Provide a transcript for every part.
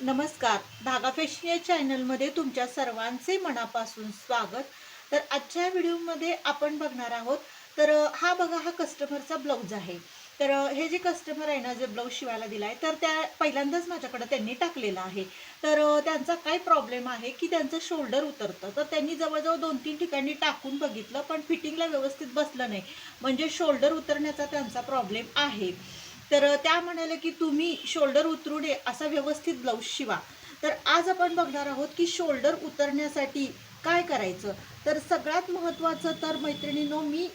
नमस्कार. धागा फॅशन या चॅनलमध्ये तुमच्या सर्वांचे मनापासून स्वागत. तर आजच्या व्हिडिओमध्ये आपण बघणार आहोत तर हा बघा हा कस्टमरचा ब्लाऊज आहे. तर हे जे कस्टमर आहे ना जे ब्लाऊज शिवायला दिला आहे तर त्या पहिल्यांदाच माझ्याकडे त्यांनी टाकलेलं आहे. तर त्यांचा काय प्रॉब्लेम आहे की त्यांचं शोल्डर उतरतं. तर त्यांनी जवळजवळ दोन तीन ठिकाणी टाकून बघितलं पण फिटिंगला व्यवस्थित बसलं नाही. म्हणजे शोल्डर उतरण्याचा त्यांचा प्रॉब्लेम आहे. तर त्या म्हणाले की तुम्ही शोल्डर उतरू नये असा व्यवस्थित ब्लाऊज शिवा. तर आज आपण बघणार आहोत की शोल्डर उतरण्यासाठी काय करायचं? तर सगळ्यात महत्त्वाचं तर मैत्रिणींनो मी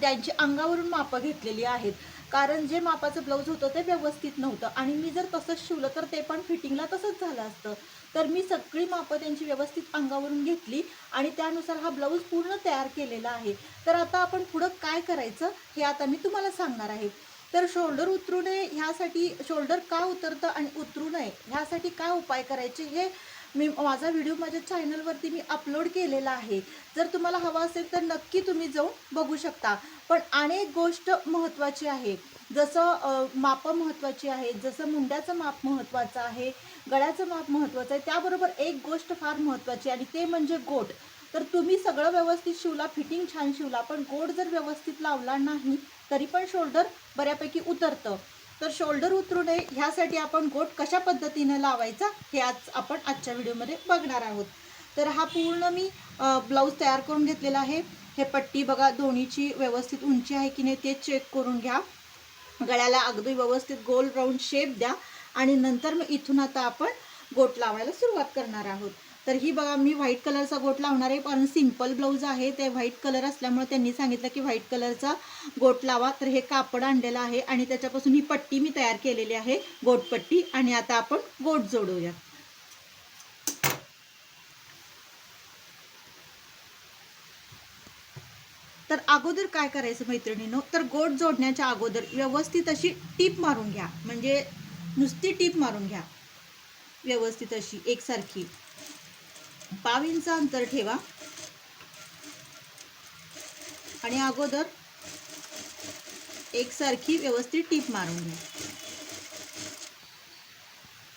त्यांची अंगावरून मापं घेतलेली आहेत. कारण जे मापाचं ब्लाऊज होतं ते व्यवस्थित नव्हतं. आणि मी जर तसंच शिवलं तर ते पण फिटिंगला तसंच झालं असतं. तर मी सगळी मापं त्यांची व्यवस्थित अंगावरून घेतली आणि त्यानुसार हा ब्लाऊज पूर्ण तयार केलेला आहे. तर आता आपण पुढं काय करायचं हे आता मी तुम्हाला सांगणार आहे. तर शोल्डर उतरू नये ह्यासाठी शोल्डर का उतरतं आणि उतरू नये ह्यासाठी काय उपाय करायचे हे मी माझा व्हिडिओ माझ्या चॅनलवरती मी अपलोड केलेला आहे. जर तुम्हाला हवा असेल तर नक्की तुम्ही जाऊन बघू शकता. पण अनेक गोष्ट महत्त्वाची आहे. जसं मापं महत्त्वाची आहे जसं मुंड्याचं माप महत्त्वाचं आहे गळ्याचं माप महत्त्वाचं आहे त्याबरोबर एक गोष्ट फार महत्त्वाची आणि ते म्हणजे गोट. तर तुम्ही सगळं व्यवस्थित शिवला फिटिंग छान शिवला पण गोड जर व्यवस्थित लावला नाही तरी पण शोल्डर बऱ्यापैकी उतरतं. तर शोल्डर उतरू नये ह्यासाठी आपण गोट कशा पद्धतीनं लावायचा हे आज आपण आजच्या व्हिडिओमध्ये बघणार आहोत. तर हा पूर्ण मी ब्लाऊज तयार करून घेतलेला आहे. हे पट्टी बघा दोन्हीची व्यवस्थित उंची आहे की नाही ते चेक करून घ्या. गळ्याला अगदी व्यवस्थित गोल राऊंड शेप द्या. आणि नंतर मग इथून आता आपण गोट लावायला सुरुवात करणार आहोत. तर ही बघा मी व्हाईट कलरचा गोट लावणार आहे. कारण सिंपल ब्लाऊज आहे. ते व्हाईट कलर असल्यामुळे त्यांनी सांगितलं की व्हाईट कलरचा गोट लावा. तर हे कापड आणलेलं आहे आणि त्याच्यापासून ही पट्टी मी तयार केलेली आहे. गोटपट्टी आणि आता आपण गोट जोडूया. तर अगोदर काय करायचं मैत्रिणीनं? तर गोट जोडण्याच्या अगोदर व्यवस्थित अशी टीप मारून घ्या. म्हणजे नुसती टीप मारून घ्या. व्यवस्थित अशी एकसारखी. पाव इंच अंतर ठेवा. आणि अगोदर एकसारखी व्यवस्थित टीप मारून घ्या.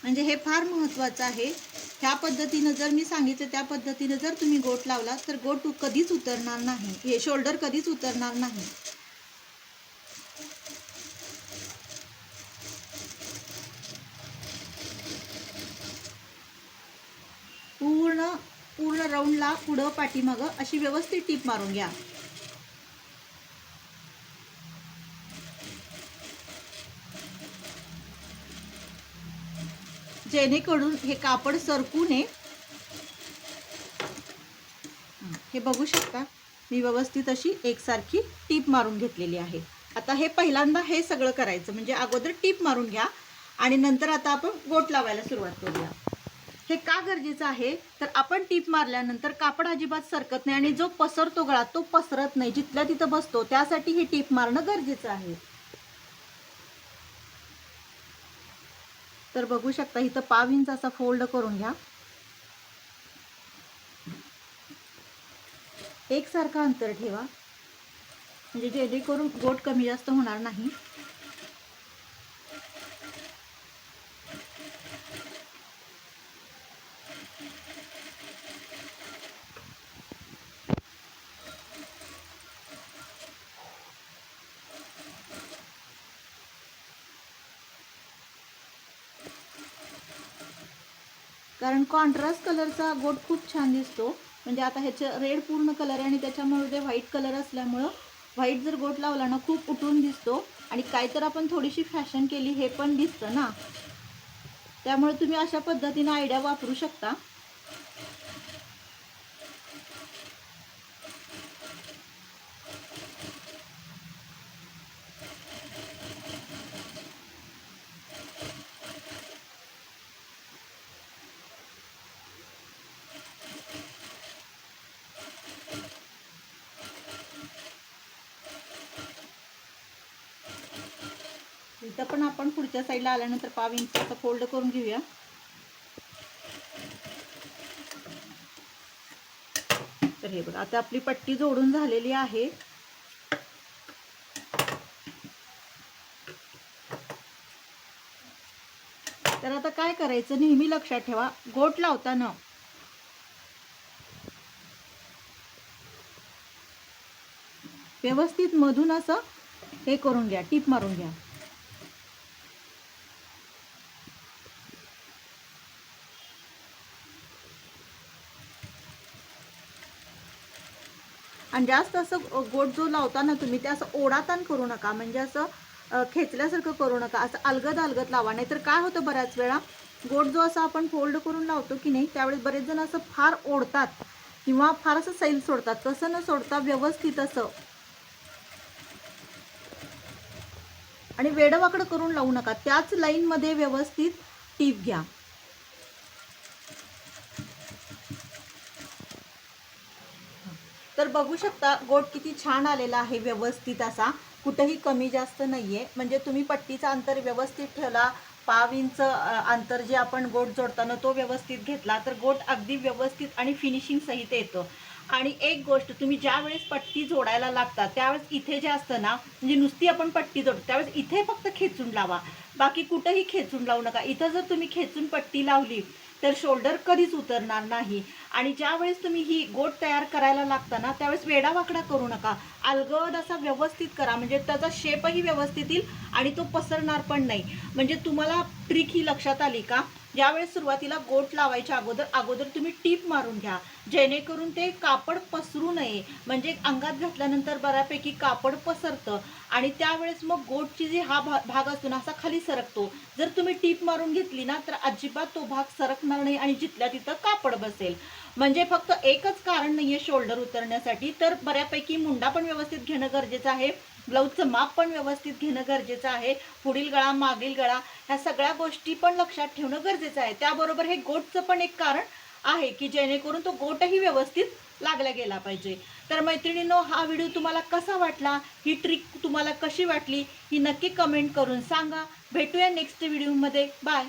म्हणजे हे फार महत्त्वाचं आहे. ह्या पद्धतीनं जर मी सांगितलं त्या पद्धतीनं जर तुम्ही गोट लावला तर गोट कधीच उतरणार नाही. हे शोल्डर कधीच उतरणार नाही पूर्ण पूर्ण राऊंडला पुढं पाठीमागं अशी व्यवस्थित टीप मारून घ्या. जेणेकरून हे कापड सरकू नये. हे बघू शकता. मी व्यवस्थित अशी एकसारखी टीप मारून घेतलेली आहे. आता हे पहिल्यांदा हे सगळं करायचं म्हणजे अगोदर टीप मारून घ्या आणि नंतर आता आपण गोट लावायला सुरुवात करूया. हे का गरजेचं आहे? तर आपण टीप मारल्यानंतर कापड अजिबात सरकत नाही आणि जो पसरतो गळा तो पसरत नाही. जिथल्या तिथं बसतो त्यासाठी हे टीप मारणं गरजेचं आहे. तर बघू शकता इथं पाव इंच असा फोल्ड करून घ्या. एकसारखं अंतर ठेवा. म्हणजे जेणेकरून गोट कमी जास्त होणार नाही. कारण कॉन्ट्रास्ट कलरचा गोट खूप छान दिसतो. म्हणजे आता ह्याचं रेड पूर्ण कलर आहे आणि त्याच्यामध्ये ते व्हाईट कलर असल्यामुळं व्हाईट जर गोट लावला ना खूप उठून दिसतो. आणि काय तर आपण थोडीशी फॅशन केली हे पण दिसतं ना. त्यामुळे तुम्ही अशा पद्धतीनं आयडिया वापरू शकता. इथं पण आपण पुढच्या साईडला आल्यानंतर पाव इंच आता फोल्ड करून घेऊया. तर हे बघा आता आपली पट्टी जोडून झालेली आहे. तर आता काय करायचं नेहमी लक्षात ठेवा गोट लावताना. व्यवस्थित मधून असं हे करून घ्या टीप मारून घ्या. आणि जास्त असं गोट जो लावता ना तुम्ही ते असं ओढाताण करू नका. म्हणजे असं खेचल्यासारखं करू नका. असं अलगद अलगद लावा. नाहीतर काय होतं बऱ्याच वेळा गोट जो असा आपण फोल्ड करून लावतो की नाही त्यावेळेस बरेच जण असं फार ओढतात किंवा फार असं सैल सोडतात. तसं न सोडता व्यवस्थित असं आणि वेडवाकडं करून लावू नका. त्याच लाईनमध्ये व्यवस्थित टीप घ्या. बघू शकता गोट किती छान आलेला आहे व्यवस्थित असा. कुठेही कमी जास्त नाहीये. म्हणजे तुम्ही पट्टीचा अंतर व्यवस्थित ठेवला पाव इंच अंतर जे आपण गोट जोडताना तो व्यवस्थित घेतला तर गोट अगदी व्यवस्थित आणि फिनिशिंग सहित येतं. आणि एक गोष्ट तुम्ही ज्या वेळेस पट्टी जोडायला लागता त्यावेळेस इथे जे असतं ना म्हणजे नुसती आपण पट्टी जोडतो त्यावेळेस इथे फक्त खेचून लावा. बाकी कुठंही खेचून लावू नका. इथं जर तुम्ही खेचून पट्टी लावली तर शोल्डर कधीच उतरणार नाही. आणि ज्यावेळेस तुम्ही ही गोट तयार करायला लागता ना त्यावेळेस वेडावाकडा करू नका. अलगद असा व्यवस्थित करा. म्हणजे त्याचा शेपही व्यवस्थित येईल आणि तो पसरणार पण नाही. म्हणजे तुम्हाला ट्रिक ही लक्षात आली का? ज्यावेळेस सुरुवातीला गोट लावायच्या अगोदर अगोदर तुम्ही टीप मारून घ्या. जेणेकरून ते कापड पसरू नये. म्हणजे अंगात घातल्यानंतर बऱ्यापैकी कापड पसरतं. आणि त्यावेळेस मग गोटची जी हा भा- भाग असतो ना असा खाली सरकतो. जर तुम्ही टीप मारून घेतली ना तर अजिबात तो भाग सरकणार नाही आणि जिथल्या तिथं कापड बसेल. म्हणजे फक्त एकच कारण नाही आहे शोल्डर उतरण्यासाठी. तर बऱ्यापैकी मुंडा पण व्यवस्थित घेणं गरजेचं आहे. ब्लाऊजचं माप पण व्यवस्थित घेणं गरजेचं आहे. पुढील गळा मागील गळा ह्या सगळ्या गोष्टी पण लक्षात ठेवणं गरजेचं आहे. त्याबरोबर हे गोटचं पण एक कारण आहे की जेणेकरून तो गोटही व्यवस्थित लागला गेला पाहिजे. तर मैत्रिणींनो हा व्हिडिओ तुम्हाला कसा वाटला? ही ट्रिक तुम्हाला कशी वाटली? ही नक्की कमेंट करून सांगा. भेटूया नेक्स्ट व्हिडिओमध्ये. बाय.